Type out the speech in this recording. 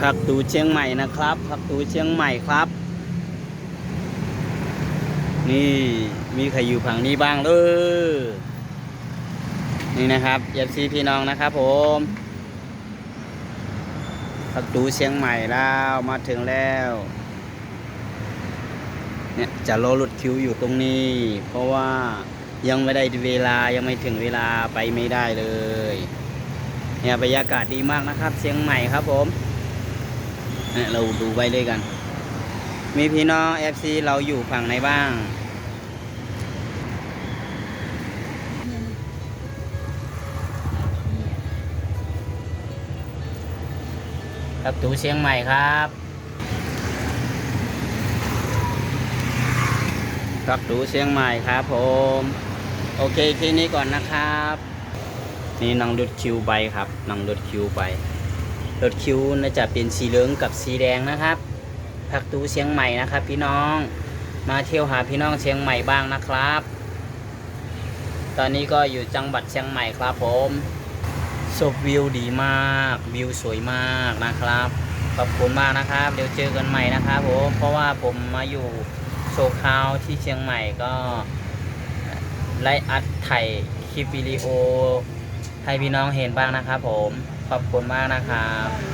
ผักตูเชียงใหม่นะครับ ผักตูเชียงใหม่ครับ นี่มีใครอยู่ฝั่งนี้บ้างเลยนี่นะครับเอฟซีพี่น้องนะครับ ผมผักตูเชียงใหม่แล้วมาถึงแล้วเนี่ยจะรอรถคิวอยู่ตรงนี้ เพราะว่ายังไม่ได้เวลายังไม่ถึงเวลาไปไม่ได้เลย เนี่ยบรรยากาศดีมากนะครับ เชียงใหม่ครับผม เราดูไปด้วยกัน มีพี่น้อง FC เราอยู่ฝั่งไหนบ้าง ครับตูเชียงใหม่ครับครับดูเชียงใหม่ครับผม โอเคแค่นี้ก่อนนะครับ นี่น้องรถคิวไปครับน้องรถคิวไป รถคิวน่าจะเป็นสีเหลืองกับสีแดงนะครับพักตูเชียงใหม่นะครับ พี่น้องมาเที่ยวหาพี่น้องเชียงใหม่บ้างนะครับ ตอนนี้ก็อยู่จังหวัดเชียงใหม่ครับผมสบวิวดีมากวิวสวยมากนะครับขอบคุณมากนะครับ เดี๋ยวเจอกันใหม่นะครับผมเพราะว่าผมมาอยู่โชว์คาวที่เชียงใหม่ก็ไล่อัดถ่ายคลิปวิดีโอ ให้พี่น้องเห็นบ้างนะครับผม ขอบคุณมากนะครับ